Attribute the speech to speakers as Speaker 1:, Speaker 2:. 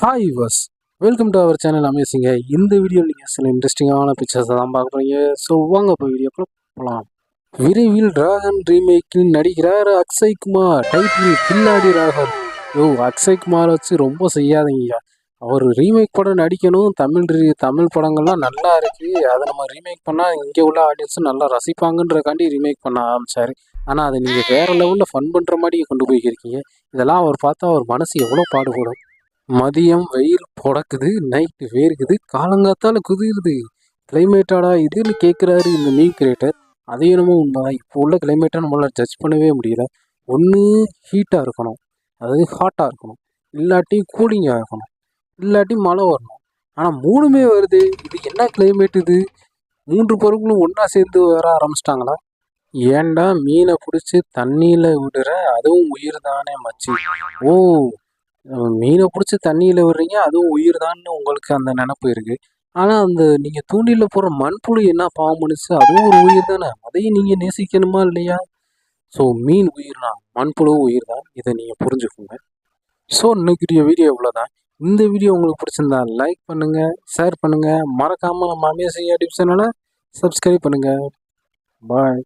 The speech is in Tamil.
Speaker 1: Hi guys welcome to our channel அமேசிங்க இந்த வீடியோ நீங்கள் சில இன்ட்ரெஸ்டிங்கான பிக்சர்ஸை தான் பார்க்க போகிறீங்க ஸோ வாங்க இப்போ வீடியோக்குள்ள போகலாம் விரைவில் ராகன் ரீமேக்கில் நடிக்கிறார் அக்ஷய் குமார். டைட்டில் கில்லாடி ராகன். ஓ அக்ஷய் குமார் வச்சு ரொம்ப செய்யாதீங்க. அவர் ரீமேக் படம் நடிக்கணும். தமிழ் ரீ தமிழ் படங்கள்லாம் நல்லா இருக்குது அதை நம்ம ரீமேக் பண்ணால் இங்கே உள்ள ஆடியன்ஸும் நல்லா ரசிப்பாங்கன்றக்காண்டி ரீமேக் பண்ண ஆரம்பிச்சாரு. ஆனால் அதை நீங்கள் வேறு லெவலில் ஃபன் பண்ணுற மாதிரி கொண்டு போய்க்கிருக்கீங்க. இதெல்லாம் அவர் பார்த்தா அவர் மனசு எவ்வளோ பாடுபடும். மதியம் வெயில் புடக்குது நைட்டு வேர்க்குது. காலங்காத்தால குதிருது. கிளைமேட்டாடா இதுன்னு கேட்குறாரு இந்த மீ கிரியேட்டர் அது என்னமோ உண்மைதான் இப்போ உள்ள கிளைமேட்டாக நம்மளால் ஜட்ஜ் பண்ணவே முடியல. ஒன்று ஹீட்டாக இருக்கணும். அதாவது ஹாட்டாக இருக்கணும். இல்லாட்டி கூலிங்காக இருக்கணும். இல்லாட்டி மழை வரணும். ஆனால் மூணுமே வருது. இது என்ன கிளைமேட் இது? மூன்று பொருட்களும் ஒன்றா சேர்ந்து வர ஆரம்பிச்சிட்டாங்களா? ஏன்டா மீனை பிடிச்சி தண்ணியில் விடுற? அதுவும் உயிர் தானே மச்சி. ஓ மீனை பிடிச்சி தண்ணியில் விடுறீங்க அதுவும் உயிர் தான்னு உங்களுக்கு அந்த நினப்பு இருக்குது ஆனால் அந்த நீங்கள் தூண்டில போகிற மண்புழு என்ன பாவம் பண்ணுச்சு? அதுவும் ஒரு உயிர் தானே? அதையும் நீங்கள் நேசிக்கணுமா இல்லையா? ஸோ மீன் உயிர் தான் மண்புழுவும் உயிர் தான் இதை நீங்கள் புரிஞ்சுக்கோங்க. ஸோ இன்னைக்குரிய வீடியோ இவ்வளோதான் இந்த வீடியோ உங்களுக்கு பிடிச்சிருந்தா லைக் பண்ணுங்கள் ஷேர் பண்ணுங்கள் மறக்காமல் நம்ம அமேசிங் டிப்ஸ் சேனலை சப்ஸ்கிரைப் பண்ணுங்கள் பாய்